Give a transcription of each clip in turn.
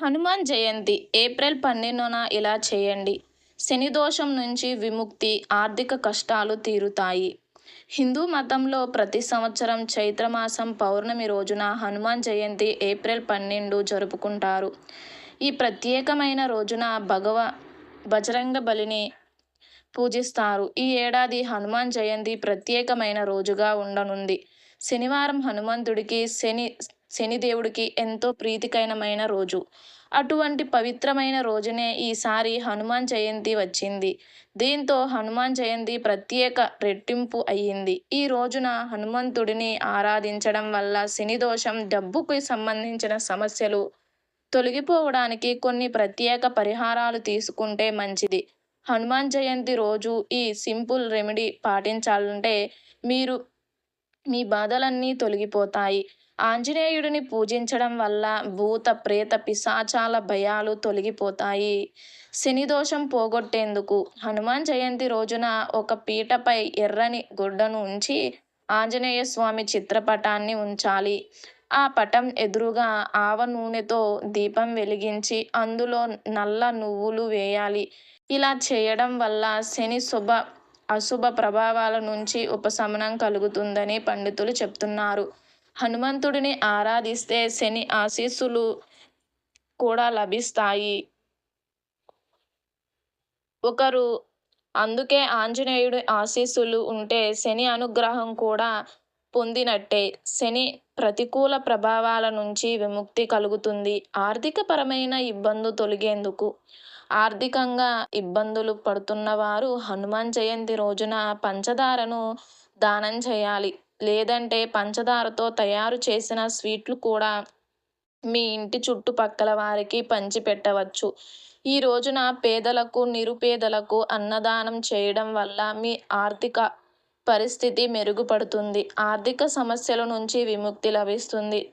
Hanuman Jayanti April పన్నెండున ఇలా చేయండి. శని దోషం నుంచి విముక్తి ఆర్థిక కష్టాలు తీరుతాయి. హిందూ మతంలో ప్రతి సంవత్సరం చైత్రమాసం పౌర్ణమి రోజున హనుమాన్ జయంతి ఏప్రిల్ పన్నెండు జరుపుకుంటారు. ఈ ప్రత్యేకమైన రోజున భగవ బజరంగ బలిని పూజిస్తారు. ఈ ఏడాది హనుమాన్ జయంతి ప్రత్యేకమైన రోజుగా ఉండనుంది. శనివారం హనుమంతుడికి శని శనిదేవుడికి ఎంతో ప్రీతికరమైన రోజు. అటువంటి పవిత్రమైన రోజునే ఈసారి హనుమాన్ జయంతి వచ్చింది. దీంతో హనుమాన్ జయంతి ప్రత్యేక రెట్టింపు అయ్యింది. ఈ రోజున హనుమంతుడిని ఆరాధించడం వల్ల శని దోషం డబ్బుకు సంబంధించిన సమస్యలు తొలగిపోవడానికి కొన్ని ప్రత్యేక పరిహారాలు తీసుకుంటే మంచిది. హనుమాన్ జయంతి రోజు ఈ సింపుల్ రెమెడీ పాటించాలంటే మీరు మీ బాధలన్నీ తొలగిపోతాయి. ఆంజనేయుడిని పూజించడం వల్ల భూత ప్రేత పిశాచాల భయాలు తొలగిపోతాయి. శని దోషం పోగొట్టేందుకు హనుమాన్ జయంతి రోజున ఒక పీటపై ఎర్రని గుడ్డను ఉంచి ఆంజనేయ స్వామి చిత్రపటాన్ని ఉంచాలి. ఆ పటం ఎదురుగా ఆవ నూనెతో దీపం వెలిగించి అందులో నల్ల నువ్వులు వేయాలి. ఇలా చేయడం వల్ల శని శుభ అశుభ ప్రభావాల నుంచి ఉపశమనం కలుగుతుందని పండితులు చెప్తున్నారు. హనుమంతుడిని ఆరాధిస్తే శని ఆశీస్సులు కూడా లభిస్తాయి. ఒకరు అందుకే ఆంజనేయుడి ఆశీస్సులు ఉంటే శని అనుగ్రహం కూడా పొందినట్టే. శని ప్రతికూల ప్రభావాల నుంచి విముక్తి కలుగుతుంది. ఆర్థికపరమైన ఇబ్బంది తొలగేందుకు ఆర్థికంగా ఇబ్బందులు పడుతున్న వారు హనుమాన్ జయంతి రోజున పంచదారను దానం చేయాలి. లేదంటే పంచదారతో తయారు చేసిన స్వీట్లు కూడా మీ ఇంటి చుట్టుపక్కల వారికి పంచిపెట్టవచ్చు. ఈ రోజున పేదలకు నిరుపేదలకు అన్నదానం చేయడం వల్ల మీ ఆర్థిక పరిస్థితి మెరుగుపడుతుంది. ఆర్థిక సమస్యల నుంచి విముక్తి లభిస్తుంది.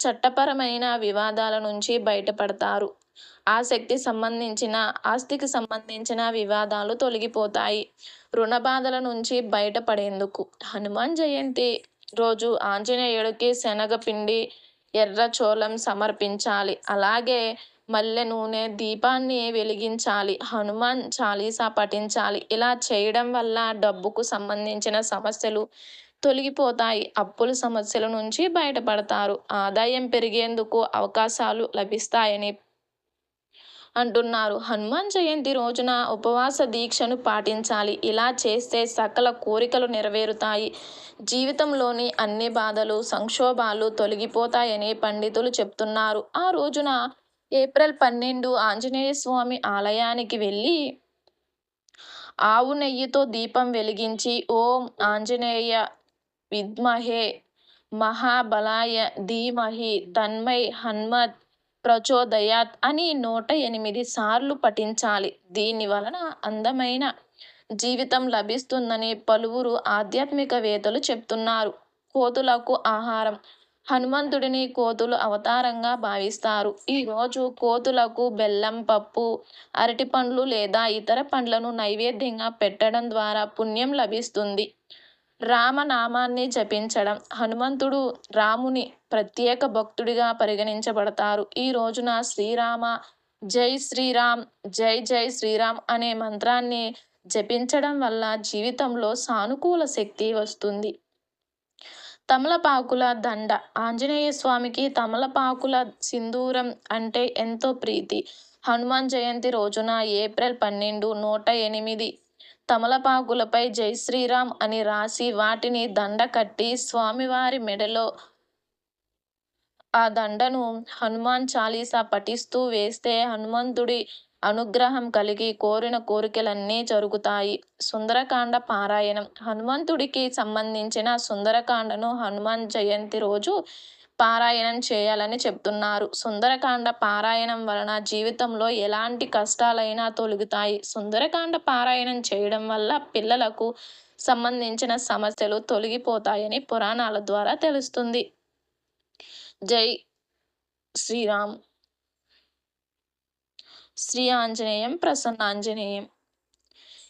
చట్టపరమైన వివాదాల నుంచి బయటపడతారు. ఆసక్తి సంబంధించిన ఆస్తికి సంబంధించిన వివాదాలు తొలగిపోతాయి. రుణ బాధల నుంచి బయటపడేందుకు. హనుమాన్ జయంతి రోజు ఆంజనేయుడికి శనగపిండి ఎర్ర చోళం సమర్పించాలి. అలాగే మల్లె నూనె దీపాన్ని వెలిగించాలి. హనుమాన్ చాలీసా పఠించాలి. ఇలా చేయడం వల్ల డబ్బుకు సంబంధించిన సమస్యలు తొలగిపోతాయి. అప్పుల సమస్యల నుంచి బయటపడతారు. ఆదాయం పెరిగేందుకు అవకాశాలు లభిస్తాయని అంటున్నారు. హనుమాన్ జయంతి రోజున ఉపవాస దీక్షను పాటించాలి. ఇలా చేస్తే సకల కోరికలు నెరవేరుతాయి. జీవితంలోని అన్ని బాధలు సంక్షోభాలు తొలగిపోతాయని పండితులు చెప్తున్నారు. ఆ రోజున ఏప్రిల్ పన్నెండు ఆంజనేయ స్వామి ఆలయానికి వెళ్ళి ఆవు నెయ్యితో దీపం వెలిగించి ఓం ఆంజనేయ విద్మహే మహాబలాయ ధీమహి తన్మయ్ హన్మత్ ప్రచోదయాత్ అని నూట ఎనిమిది సార్లు పఠించాలి. దీని వలన అందమైన జీవితం లభిస్తుందని పలువురు ఆధ్యాత్మికవేత్తలు చెప్తున్నారు. కోతులకు ఆహారం. హనుమంతుడిని కోతులు అవతారంగా భావిస్తారు. ఈరోజు కోతులకు బెల్లం పప్పు అరటిపండ్లు లేదా ఇతర పండ్లను నైవేద్యంగా పెట్టడం ద్వారా పుణ్యం లభిస్తుంది. రామనామాన్ని జపించడం. హనుమంతుడు రాముని ప్రత్యేక భక్తుడిగా పరిగణించబడతారు. ఈ రోజున శ్రీరామ జై శ్రీరామ్ జై జై శ్రీరామ్ అనే మంత్రాన్ని జపించడం వల్ల జీవితంలో సానుకూల శక్తి వస్తుంది. తమలపాకుల దండ. ఆంజనేయ స్వామికి తమలపాకుల సింధూరం అంటే ఎంతో ప్రీతి. హనుమాన్ జయంతి రోజున ఏప్రిల్ పన్నెండు నూట ఎనిమిది తమలపాకులపై జై శ్రీరామ్ అని రాసి వాటిని దండ కట్టి స్వామివారి మెడలో ఆ దండను హనుమాన్ చాలీసా పఠిస్తూ వేస్తే హనుమంతుడి అనుగ్రహం కలిగి కోరిన కోరికలన్నీ జరుగుతాయి. సుందరకాండ పారాయణం. హనుమంతుడికి సంబంధించిన సుందరకాండను హనుమాన్ జయంతి రోజు పారాయణం చేయాలని చెప్తున్నారు. సుందరకాండ పారాయణం వలన జీవితంలో ఎలాంటి కష్టాలైనా తొలుగుతాయి. సుందరకాండ పారాయణం చేయడం వల్ల పిల్లలకు సంబంధించిన సమస్యలు తొలగిపోతాయని పురాణాల ద్వారా తెలుస్తుంది. జై శ్రీరామ్. శ్రీ ఆంజనేయం ప్రసన్నాంజనేయం.